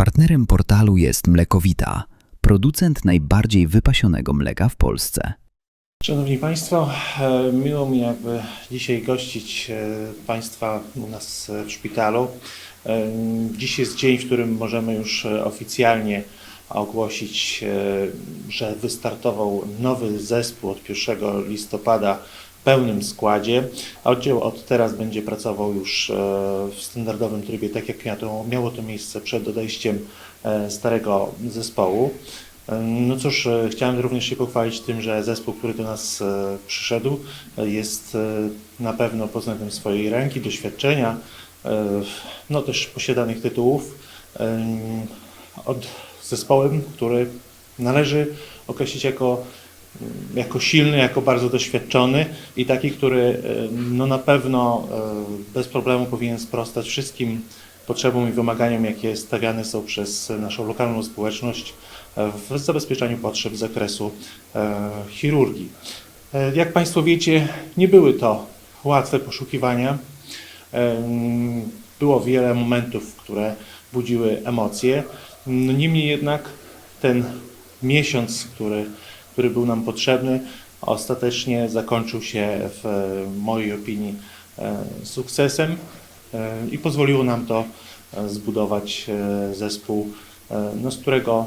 Partnerem portalu jest Mlekowita, producent najbardziej wypasionego mleka w Polsce. Szanowni Państwo, e, miło mi jakby dzisiaj gościć e, Państwa u nas e, w szpitalu. Dziś jest dzień, w którym możemy już oficjalnie ogłosić, że wystartował nowy zespół od 1 listopada pełnym składzie. Oddział od teraz będzie pracował już e, w standardowym trybie, tak jak miało to, miejsce przed odejściem e, starego zespołu. No cóż, e, chciałem również się pochwalić tym, że zespół, który do nas e, przyszedł, e, jest e, na pewno pod względem swojej ręki, doświadczenia, e, no też posiadanych tytułów, e, od zespołem, który należy określić jako, jako silny, jako bardzo doświadczony i taki, który e, no na pewno e, bez problemu powinien sprostać wszystkim potrzebom i wymaganiom, jakie stawiane są przez naszą lokalną społeczność w zabezpieczaniu potrzeb z zakresu chirurgii. Jak Państwo wiecie, nie były to łatwe poszukiwania. Było wiele momentów, które budziły emocje. No, Niemniej jednak ten miesiąc, który, który był nam potrzebny, ostatecznie zakończył się w e, mojej opinii e, sukcesem e, i pozwoliło nam to zbudować zespół, no, z którego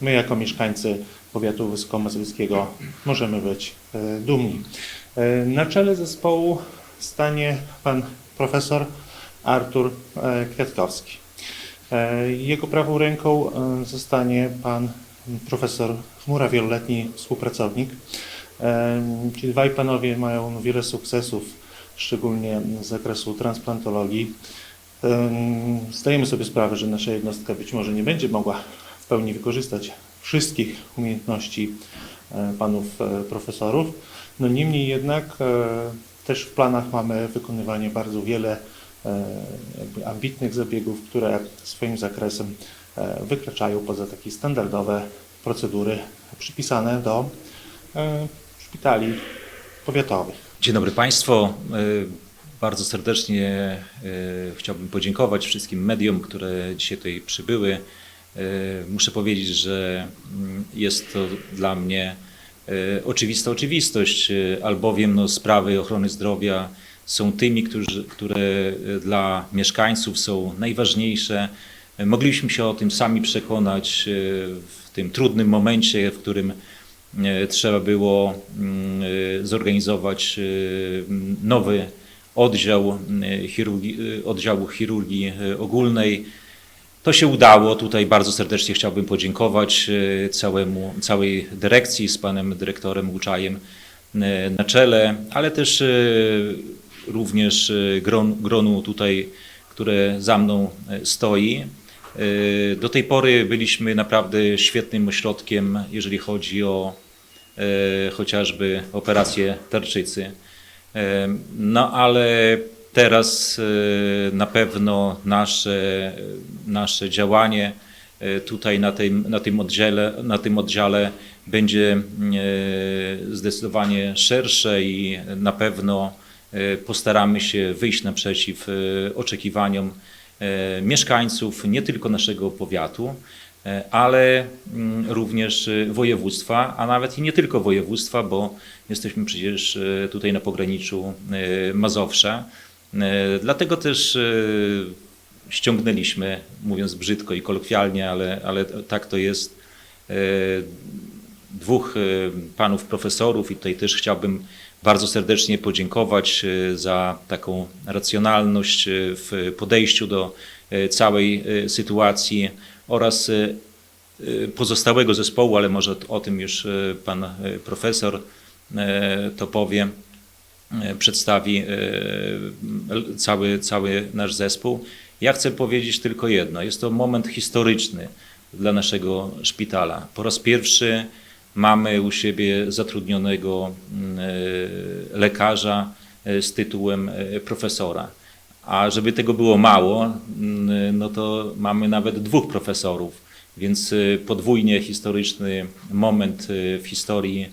my jako mieszkańcy powiatu wysokomazowieckiego możemy być dumni. Na czele zespołu stanie pan profesor Artur Kwiatkowski. Jego prawą ręką zostanie pan profesor Chmura, wieloletni współpracownik. E, Ci dwaj panowie mają wiele sukcesów, szczególnie z zakresu transplantologii. Em, Zdajemy sobie sprawę, że nasza jednostka być może nie będzie mogła w pełni wykorzystać wszystkich umiejętności e, panów e, profesorów. No niemniej jednak e, też w planach mamy wykonywanie bardzo wiele e, ambitnych zabiegów, które swoim zakresem e, wykraczają poza takie standardowe procedury przypisane do e, szpitali powiatowych. Dzień dobry Państwu. E, Bardzo serdecznie e, chciałbym podziękować wszystkim mediom, które dzisiaj tutaj przybyły. E, Muszę powiedzieć, że mm, jest to dla mnie e, oczywista oczywistość, e, albowiem no, sprawy ochrony zdrowia są tymi, którzy, które e, dla mieszkańców są najważniejsze. Mogliśmy się o tym sami przekonać e, w tym trudnym momencie, w którym e, trzeba było mm, e, zorganizować nowy oddział chirurgii, oddziału chirurgii ogólnej. To się udało. Tutaj bardzo serdecznie chciałbym podziękować całemu, całej dyrekcji z panem dyrektorem Łuczajem na czele, ale też również gron, gronu tutaj, które za mną stoi. E, Do tej pory byliśmy naprawdę świetnym ośrodkiem, jeżeli chodzi o e, chociażby operację tarczycy. E, No ale teraz na pewno nasze, nasze działanie tutaj na tym, na tym, oddziale, na tym oddziale będzie zdecydowanie szersze i na pewno postaramy się wyjść naprzeciw oczekiwaniom mieszkańców nie tylko naszego powiatu, e, ale mm, również e, województwa, a nawet i nie tylko województwa, bo jesteśmy przecież e, tutaj na pograniczu e, Mazowsza. E, Dlatego też e, ściągnęliśmy, mówiąc brzydko i kolokwialnie, ale, ale tak to jest, e, dwóch e, panów profesorów i tutaj też chciałbym bardzo serdecznie podziękować e, za taką racjonalność e, w podejściu do całej sytuacji oraz pozostałego zespołu, ale może o tym już pan profesor to powie, przedstawi cały, cały nasz zespół. Ja chcę powiedzieć tylko jedno. Jest to moment historyczny dla naszego szpitala. Po raz pierwszy mamy u siebie zatrudnionego mm, e, lekarza e, z tytułem e, profesora. A żeby tego było mało, mm, no to mamy nawet dwóch profesorów, więc podwójnie historyczny moment w historii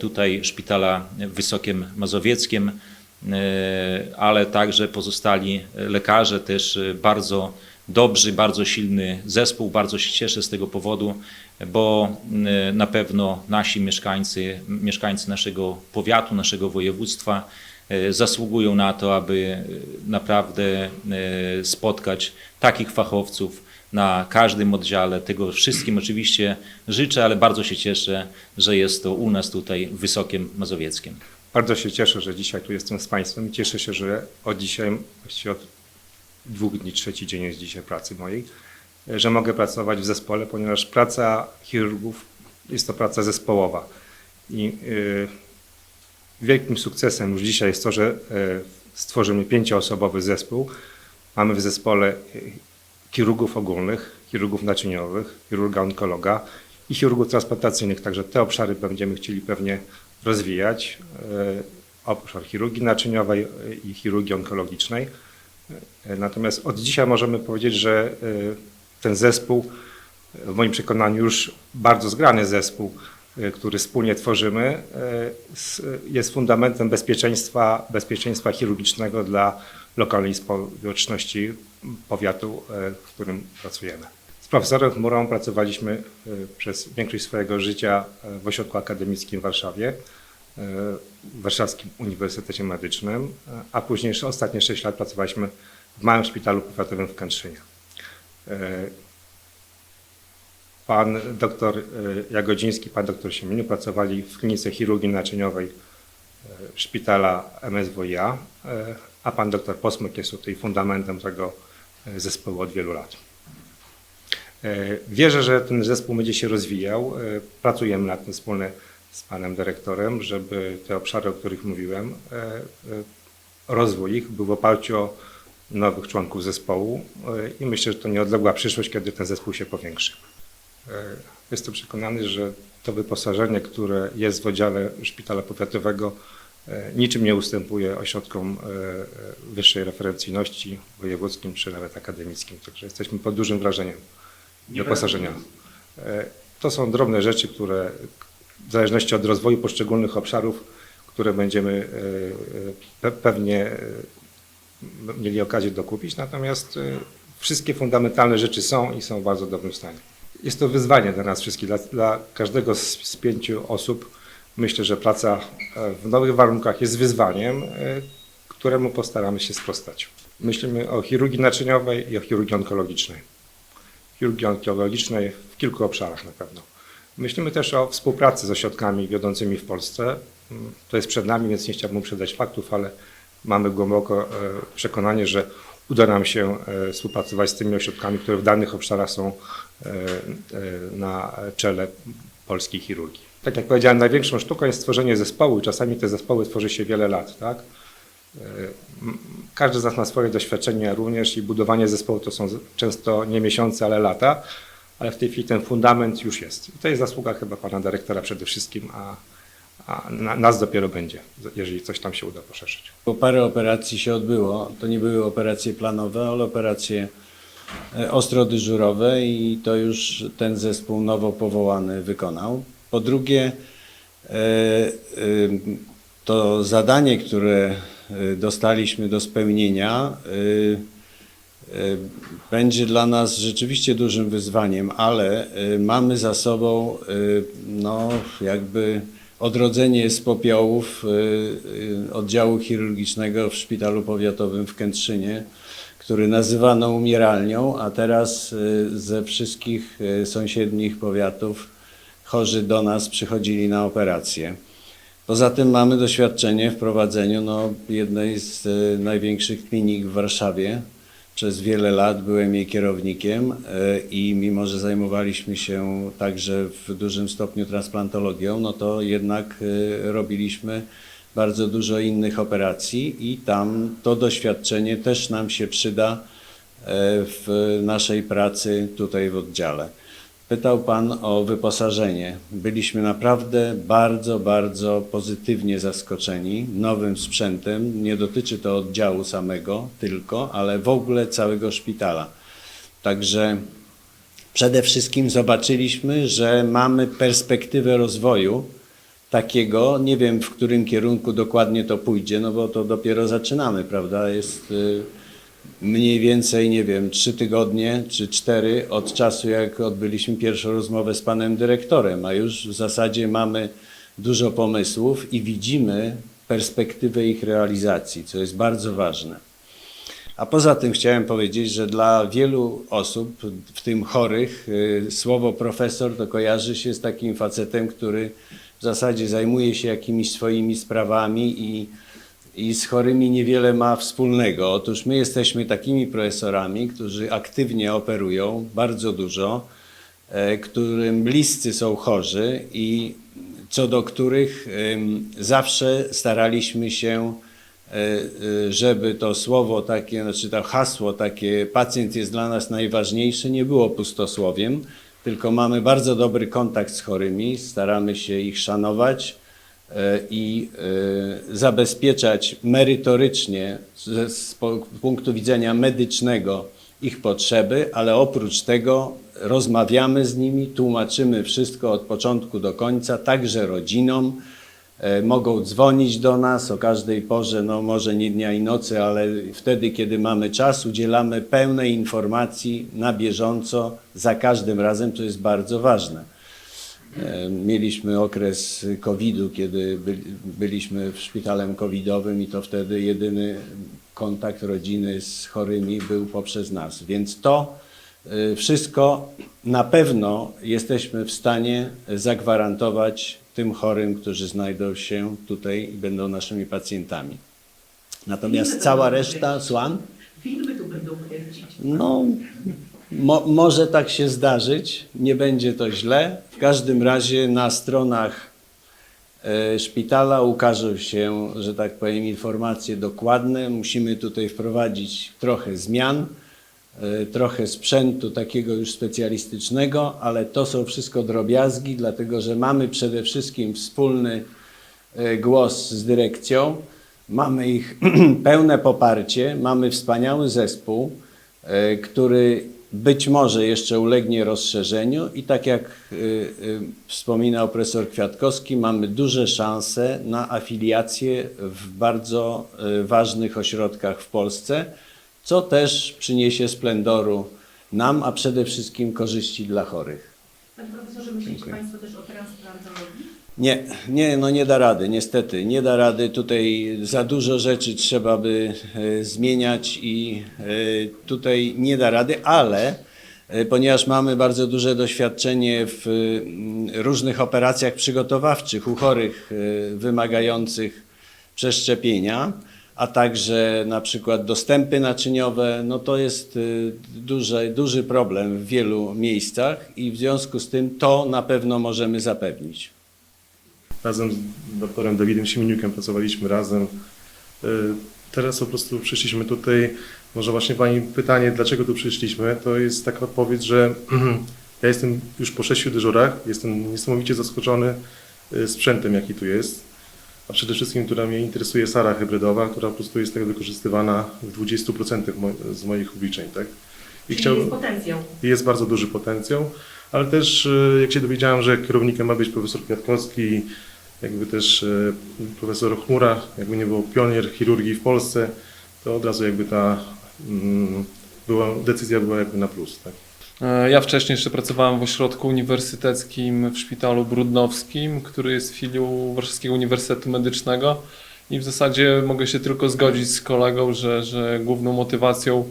tutaj szpitala Wysokiem Mazowieckiem, ale także pozostali lekarze też bardzo dobry, bardzo silny zespół. Bardzo się cieszę z tego powodu, bo y, na pewno nasi mieszkańcy, mieszkańcy naszego powiatu, naszego województwa y, zasługują na to, aby y, naprawdę spotkać takich fachowców na każdym oddziale. Tego wszystkim oczywiście życzę, ale bardzo się cieszę, że jest to u nas tutaj w Wysokiem Mazowieckiem. Bardzo się cieszę, że dzisiaj tu jestem z Państwem cieszę się, że od dzisiaj, właściwie od dwóch dni, trzeci dzień jest dzisiaj pracy mojej, że mogę pracować w zespole, ponieważ praca chirurgów jest to praca zespołowa. I y, wielkim sukcesem już dzisiaj jest to, że y, stworzymy pięcioosobowy zespół. Mamy w zespole y, chirurgów ogólnych, chirurgów naczyniowych, chirurga onkologa i chirurgów transplantacyjnych. Także te obszary będziemy chcieli pewnie rozwijać. Obszar chirurgii naczyniowej i chirurgii onkologicznej. Y, Natomiast od dzisiaj możemy powiedzieć, że y, ten zespół, w moim przekonaniu już bardzo zgrany zespół, y, który wspólnie tworzymy, jest fundamentem bezpieczeństwa, bezpieczeństwa chirurgicznego dla lokalnej społeczności powiatu, w którym pracujemy. Z profesorem Chmurą pracowaliśmy przez większość swojego życia w Ośrodku Akademickim w Warszawie, w Warszawskim Uniwersytecie Medycznym, a później ostatnie 6 lat pracowaliśmy w małym szpitalu powiatowym w Kętrzynie. Y, Pan doktor y, Jagodziński, pan doktor Siemieniu pracowali w klinice chirurgii naczyniowej y, szpitala MSWiA, a pan doktor Posmyk jest tutaj fundamentem tego zespołu od wielu lat. Wierzę, że ten zespół będzie się rozwijał. Pracujemy nad tym wspólnie z panem dyrektorem, żeby te obszary, o których mówiłem, y, y, rozwój ich był w oparciu o nowych członków zespołu y, i myślę, że to nieodległa przyszłość, kiedy ten zespół się powiększy. E, Jestem przekonany, że to wyposażenie, które jest w oddziale szpitala powiatowego, e, niczym nie ustępuje ośrodkom e, e, wyższej referencyjności wojewódzkim czy nawet akademickim. Także jesteśmy pod dużym wrażeniem wyposażenia. E, To są drobne rzeczy, które w zależności od rozwoju poszczególnych obszarów, które będziemy e, e, pe- pewnie e, mieli okazję dokupić, natomiast wszystkie fundamentalne rzeczy są i są w bardzo dobrym stanie. Jest to wyzwanie dla nas wszystkich, dla, dla każdego z, z pięciu osób. Myślę, że praca w nowych warunkach jest wyzwaniem, któremu postaramy się sprostać. Myślimy o chirurgii naczyniowej i o chirurgii onkologicznej. Chirurgii onkologicznej w kilku obszarach na pewno. Myślimy też o współpracy z ośrodkami wiodącymi w Polsce. Mm, To jest przed nami, więc nie chciałbym uprzedzać faktów, ale mamy głęboko e, przekonanie, że uda nam się e, współpracować z tymi ośrodkami, które w danych obszarach są e, na czele polskiej chirurgii. Tak jak powiedziałem, największą sztuką jest stworzenie zespołu czasami te zespoły tworzy się wiele lat, tak? Każdy z nas ma swoje doświadczenia również i budowanie zespołu to są często nie miesiące, ale lata, ale w tej chwili ten fundament już jest. I to jest zasługa chyba pana dyrektora przede wszystkim, a, a na, nas dopiero będzie, jeżeli coś tam się uda poszerzyć. Bo parę operacji się odbyło. To nie były operacje planowe, ale operacje e, ostro dyżurowe i to już ten zespół nowo powołany wykonał. Po drugie, e, e, to zadanie, które dostaliśmy do spełnienia, będzie dla nas rzeczywiście dużym wyzwaniem, ale e, mamy za sobą e, no, jakby odrodzenie z popiołów e, e, oddziału chirurgicznego w szpitalu powiatowym w Kętrzynie, który nazywano umieralnią, a teraz e, ze wszystkich e, sąsiednich powiatów chorzy do nas przychodzili na operację. Poza tym mamy doświadczenie w prowadzeniu no, jednej z e, największych klinik w Warszawie. Przez wiele lat byłem jej kierownikiem e, i mimo, że zajmowaliśmy się także w dużym stopniu transplantologią, no to jednak e, robiliśmy bardzo dużo innych operacji i tam to doświadczenie też nam się przyda e, w naszej pracy tutaj w oddziale. Pytał Pan o wyposażenie. Byliśmy naprawdę bardzo, bardzo pozytywnie zaskoczeni nowym sprzętem. Nie dotyczy to oddziału samego tylko, ale w ogóle całego szpitala. Także przede wszystkim zobaczyliśmy, że mamy perspektywę rozwoju takiego, nie wiem w którym kierunku dokładnie to pójdzie, no bo to dopiero zaczynamy, prawda? Jest y, mniej więcej, nie wiem, trzy tygodnie czy cztery od czasu, jak odbyliśmy pierwszą rozmowę z panem dyrektorem, a już w zasadzie mamy dużo pomysłów i widzimy perspektywę ich realizacji, co jest bardzo ważne. A poza tym chciałem powiedzieć, że dla wielu osób, w tym chorych, y, słowo profesor to kojarzy się z takim facetem, który w zasadzie zajmuje się jakimiś swoimi sprawami i, i z chorymi niewiele ma wspólnego. Otóż my jesteśmy takimi profesorami, którzy aktywnie operują bardzo dużo, e, którym bliscy są chorzy i co do których zawsze staraliśmy się e, e, żeby to słowo takie, znaczy to hasło takie pacjent jest dla nas najważniejszy nie było pustosłowiem, tylko mamy bardzo dobry kontakt z chorymi, staramy się ich szanować i e, zabezpieczać merytorycznie z punktu widzenia medycznego ich potrzeby, ale oprócz tego rozmawiamy z nimi, tłumaczymy wszystko od początku do końca, także rodzinom. E, Mogą dzwonić do nas o każdej porze, no może nie dnia i nocy, ale wtedy, kiedy mamy czas, udzielamy pełnej informacji na bieżąco, za każdym razem, to jest bardzo ważne. E, Mieliśmy okres COVID-u, kiedy byli- byliśmy w szpitalem covidowym i to wtedy jedyny kontakt rodziny z chorymi był poprzez nas. Więc to e, wszystko na pewno jesteśmy w stanie zagwarantować tym chorym, którzy znajdą się tutaj i będą naszymi pacjentami. Natomiast cała reszta, słucham? Filmy tu będą kręcić. No, mo, może tak się zdarzyć, nie będzie to źle. W każdym razie na stronach e, szpitala ukażą się, że tak powiem, informacje dokładne. Musimy tutaj wprowadzić trochę zmian, e, trochę sprzętu takiego już specjalistycznego, ale to są wszystko drobiazgi, dlatego że mamy przede wszystkim wspólny e, głos z dyrekcją. Mamy ich pełne poparcie, mamy wspaniały zespół, który być może jeszcze ulegnie rozszerzeniu i tak jak e, e, wspominał profesor Kwiatkowski, mamy duże szanse na afiliację w bardzo e, ważnych ośrodkach w Polsce, co też przyniesie splendoru nam, a przede wszystkim korzyści dla chorych. Panie profesorze, myślicie Dziękuję. Państwo też o transplantologii? Nie, nie, no nie da rady, niestety. Nie da rady. Tutaj za dużo rzeczy trzeba by e, zmieniać i e, tutaj nie da rady, ale e, ponieważ mamy bardzo duże doświadczenie w mm, różnych operacjach przygotowawczych u chorych wymagających przeszczepienia, a także na przykład dostępy naczyniowe, no to jest duży, duży problem w wielu miejscach i w związku z tym to na pewno możemy zapewnić. Razem z doktorem Dawidem Siemieniukiem pracowaliśmy razem. Y, Teraz po prostu przyszliśmy tutaj. Może właśnie Pani pytanie, dlaczego tu przyszliśmy, to jest taka odpowiedź, że ja jestem już po sześciu dyżurach, jestem niesamowicie zaskoczony y, sprzętem, jaki tu jest. A przede wszystkim, która mnie interesuje, Sara hybrydowa, która po prostu jest tego wykorzystywana w 20% mo- z moich obliczeń. Tak? I Czyli jest potencjał. jest bardzo duży potencjał, ale też e, jak się dowiedziałem, że kierownikiem ma być profesor Kwiatkowski, jakby też e, profesor Chmura, jakby nie był pionier chirurgii w Polsce, to od razu jakby ta mm, była, decyzja była jakby na plus. Tak? E, Ja wcześniej jeszcze pracowałem w ośrodku uniwersyteckim w szpitalu brudnowskim, który jest filią Warszawskiego Uniwersytetu Medycznego i w zasadzie mogę się tylko zgodzić z kolegą, że, że główną motywacją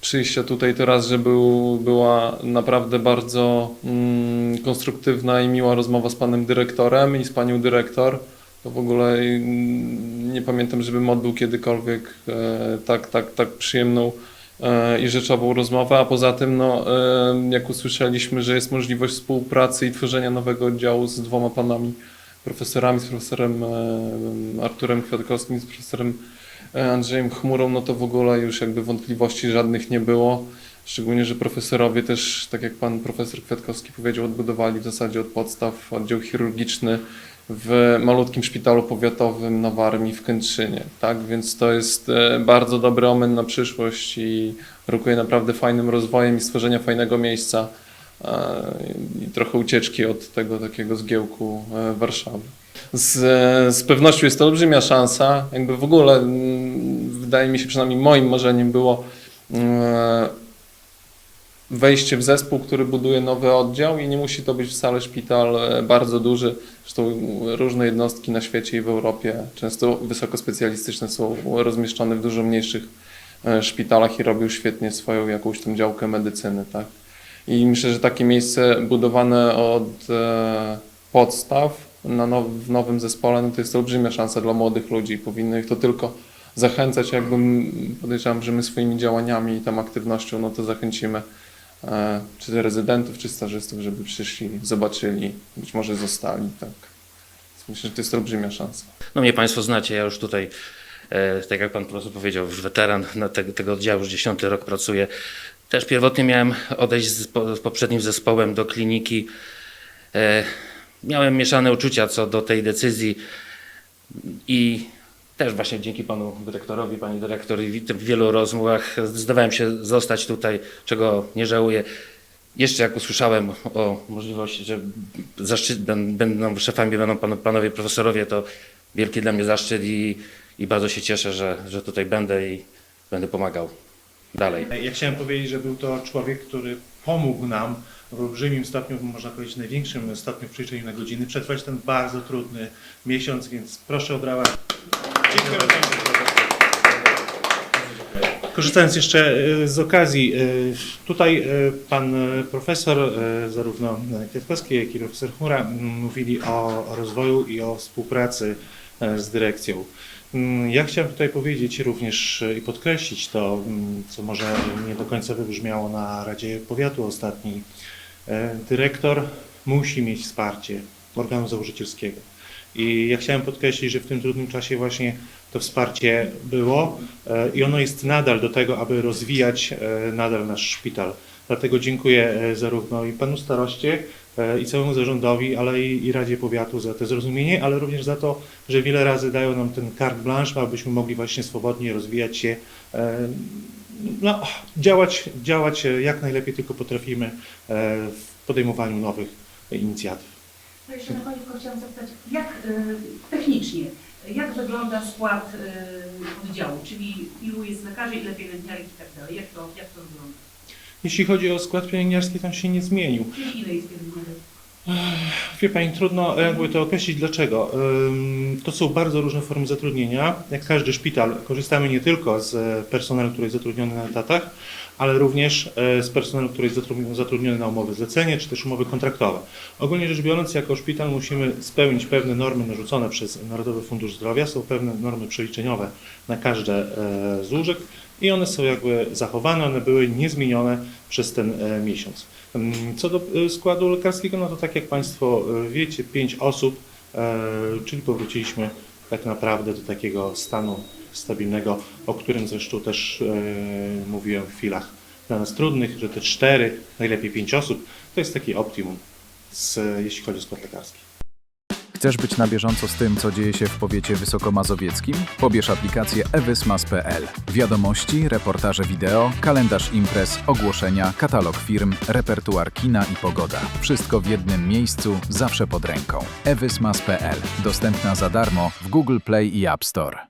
przyjścia tutaj teraz, że był, była naprawdę bardzo mm, konstruktywna i miła rozmowa z panem dyrektorem i z panią dyrektor. To w ogóle mm, nie pamiętam, żebym odbył kiedykolwiek e, tak, tak, tak przyjemną e, i rzeczową rozmowę, a poza tym, no, e, jak usłyszeliśmy, że jest możliwość współpracy i tworzenia nowego oddziału z dwoma panami profesorami, z profesorem Arturem Kwiatkowskim z profesorem Andrzejem Chmurą, no to w ogóle już jakby wątpliwości żadnych nie było. Szczególnie, że profesorowie też, tak jak pan profesor Kwiatkowski powiedział, odbudowali w zasadzie od podstaw oddział chirurgiczny w malutkim szpitalu powiatowym na Warmii w Kętrzynie, tak? Więc to jest e, bardzo dobry omen na przyszłość i rokuje naprawdę fajnym rozwojem i stworzenia fajnego miejsca e, i trochę ucieczki od tego takiego zgiełku e, Warszawy. Z, z pewnością jest to olbrzymia szansa, jakby w ogóle mm, wydaje mi się, przynajmniej moim marzeniem było e, wejście w zespół, który buduje nowy oddział i nie musi to być wcale szpital e, bardzo duży. Zresztą różne jednostki na świecie i w Europie, często wysokospecjalistyczne, są rozmieszczone w dużo mniejszych e, szpitalach i robią świetnie swoją jakąś tam działkę medycyny. Tak? I myślę, że takie miejsce budowane od podstaw na now, w nowym zespole, no to jest olbrzymia szansa dla młodych ludzi. Powinno ich to tylko zachęcać, jakby m- podejrzewam, że my swoimi działaniami i tam aktywnością, no to zachęcimy e, czy to rezydentów, czy stażystów, żeby przyszli, zobaczyli, być może zostali, tak. Myślę, że to jest olbrzymia szansa. No mnie Państwo znacie, ja już tutaj, e, tak jak Pan profesor powiedział, weteran tego, tego oddziału, już dziesiąty rok pracuję. Też pierwotnie miałem odejść z, po, z poprzednim zespołem do kliniki. Miałem mieszane uczucia co do tej decyzji i też właśnie dzięki Panu dyrektorowi, Pani dyrektor w wielu rozmowach zdawałem się zostać tutaj, czego nie żałuję. Jeszcze jak usłyszałem o możliwości, że zaszczyt, będą szefami będą pan, panowie profesorowie, to wielki dla mnie zaszczyt i, i bardzo się cieszę, że, że tutaj będę i będę pomagał dalej. Ja chciałem powiedzieć, że był to człowiek, który pomógł nam w olbrzymim stopniu, można powiedzieć największym stopniu w przeliczeniu na godziny, przetrwać ten bardzo trudny miesiąc, więc proszę o brawa. Dziękuję bardzo. Korzystając jeszcze e, z okazji, e, tutaj e, pan profesor, zarówno Kwiatkowski, jak i profesor Chmura mówili o rozwoju i o współpracy z dyrekcją. Mm, Ja chciałem tutaj powiedzieć również i podkreślić to, mm, co może nie do końca wybrzmiało na Radzie Powiatu ostatniej. E, Dyrektor musi mieć wsparcie organu założycielskiego. I ja chciałem podkreślić, że w tym trudnym czasie właśnie to wsparcie było e, i ono jest nadal do tego, aby rozwijać e, nadal nasz szpital. Dlatego dziękuję zarówno i panu staroście, i całemu zarządowi, ale i, i Radzie Powiatu za to zrozumienie, ale również za to, że wiele razy dają nam ten carte blanche, abyśmy mogli właśnie swobodnie rozwijać się, no, działać, działać e, jak najlepiej tylko potrafimy e, w podejmowaniu nowych inicjatyw. To jeszcze na koniec chciałam zapytać, jak y, technicznie, jak wygląda skład y, oddziału, czyli ilu jest lekarzy, ile pielęgniarek i tak dalej, jak to, jak to wygląda? Jeśli chodzi o skład pielęgniarski, tam się nie zmienił. Czyli ile jest pielęgniarek? Wie Pani, trudno jakby to określić dlaczego. To są bardzo różne formy zatrudnienia. Jak każdy szpital, korzystamy nie tylko z e, personelu, który jest zatrudniony na etatach, ale również e, z personelu, który jest zatrudniony- na umowy zlecenie czy też umowy kontraktowe. Ogólnie rzecz biorąc, jako szpital musimy spełnić pewne normy narzucone przez Narodowy Fundusz Zdrowia. Są pewne normy przeliczeniowe na każde e, z łóżek i one są jakby zachowane, one były niezmienione przez ten e, miesiąc. Co do e, składu lekarskiego, no to tak jak Państwo e, wiecie, pięć osób, e, czyli powróciliśmy tak naprawdę do takiego stanu stabilnego, o którym zresztą też mówiłem w chwilach dla nas trudnych, że te cztery, najlepiej pięć osób, to jest taki optimum, z, jeśli chodzi o skład lekarski. Chcesz być na bieżąco z tym, co dzieje się w powiecie wysokomazowieckim? Pobierz aplikację ewysmas.pl. Wiadomości, reportaże wideo, kalendarz imprez, ogłoszenia, katalog firm, repertuar kina i pogoda. Wszystko w jednym miejscu, zawsze pod ręką. ewysmas.pl. Dostępna za darmo w Google Play i App Store.